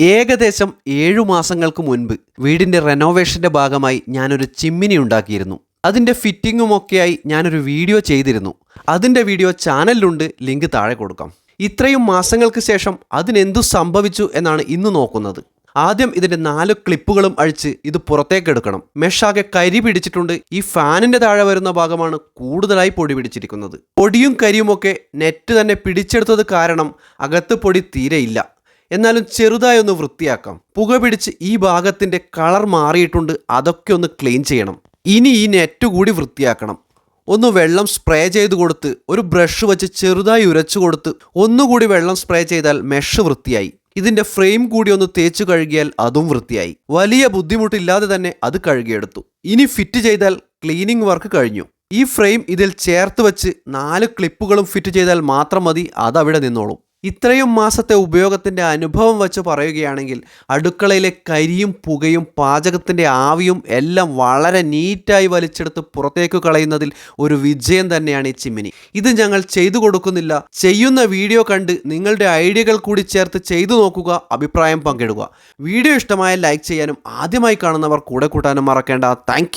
ഏകദേശം ഏഴു മാസങ്ങൾക്ക് മുൻപ് വീടിന്റെ റെനോവേഷന്റെ ഭാഗമായി ഞാനൊരു ചിമ്മിനി ഉണ്ടാക്കിയിരുന്നു. അതിന്റെ ഫിറ്റിങ്ങുമൊക്കെയായി ഞാനൊരു വീഡിയോ ചെയ്തിരുന്നു. അതിന്റെ വീഡിയോ ചാനലിലുണ്ട് ലിങ്ക് താഴെ കൊടുക്കാം. ഇത്രയും മാസങ്ങൾക്ക് ശേഷം അതിനെന്തു സംഭവിച്ചു എന്നാണ് ഇന്ന് നോക്കുന്നത്. ആദ്യം ഇതിന്റെ നാല് ക്ലിപ്പുകളും അഴിച്ച് ഇത് പുറത്തേക്ക് എടുക്കണം. മെഷാകെ കരി പിടിച്ചിട്ടുണ്ട്. ഈ ഫാനിന്റെ താഴെ വരുന്ന ഭാഗമാണ് കൂടുതലായി പൊടി പിടിച്ചിരിക്കുന്നത്. പൊടിയും കരിയുമൊക്കെ നെറ്റ് തന്നെ പിടിച്ചെടുത്തത് കാരണം അകത്ത് പൊടി തീരെയില്ല എന്നാലും ചെറുതായി ഒന്ന് വൃത്തിയാക്കാം. പുക പിടിച്ച് ഈ ഭാഗത്തിന്റെ കളർ മാറിയിട്ടുണ്ട് അതൊക്കെ ഒന്ന് ക്ലീൻ ചെയ്യണം. ഇനി ഈ നെറ്റ് കൂടി വൃത്തിയാക്കണം. ഒന്ന് വെള്ളം സ്പ്രേ ചെയ്ത് കൊടുത്ത് ഒരു ബ്രഷ് വെച്ച് ചെറുതായി ഉരച്ചു കൊടുത്ത് ഒന്നുകൂടി വെള്ളം സ്പ്രേ ചെയ്താൽ മെഷ് വൃത്തിയായി. ഇതിന്റെ ഫ്രെയിം കൂടി ഒന്ന് തേച്ചു കഴുകിയാൽ അതും വൃത്തിയായി. വലിയ ബുദ്ധിമുട്ടില്ലാതെ തന്നെ അത് കഴുകിയെടുത്തു. ഇനി ഫിറ്റ് ചെയ്താൽ ക്ലീനിങ് വർക്ക് കഴിഞ്ഞു. ഈ ഫ്രെയിം ഇതിൽ ചേർത്ത് വെച്ച് നാല് ക്ലിപ്പുകളും ഫിറ്റ് ചെയ്താൽ മാത്രം മതി അതവിടെ നിന്നോളും. ഇത്രയും മാസത്തെ ഉപയോഗത്തിന്റെ അനുഭവം വച്ച് പറയുകയാണെങ്കിൽ അടുക്കളയിലെ കരിയും പുകയും പാചകത്തിന്റെ ആവിയും എല്ലാം വളരെ നീറ്റായി വലിച്ചെടുത്ത് പുറത്തേക്ക് കളയുന്നതിൽ ഒരു വിജയം തന്നെയാണ് ഈ ചിമ്മിനി. ഇത് ഞങ്ങൾ ചെയ്തു കൊടുക്കുന്നില്ല. ചെയ്യുന്ന വീഡിയോ കണ്ട് നിങ്ങളുടെ ഐഡിയകൾ കൂടി ചേർത്ത് ചെയ്തു നോക്കുക അഭിപ്രായം പങ്കിടുക. വീഡിയോ ഇഷ്ടമായ ലൈക്ക് ചെയ്യാനും ആദ്യമായി കാണുന്നവർ കൂടെ കൂട്ടാനും മറക്കേണ്ട. താങ്ക്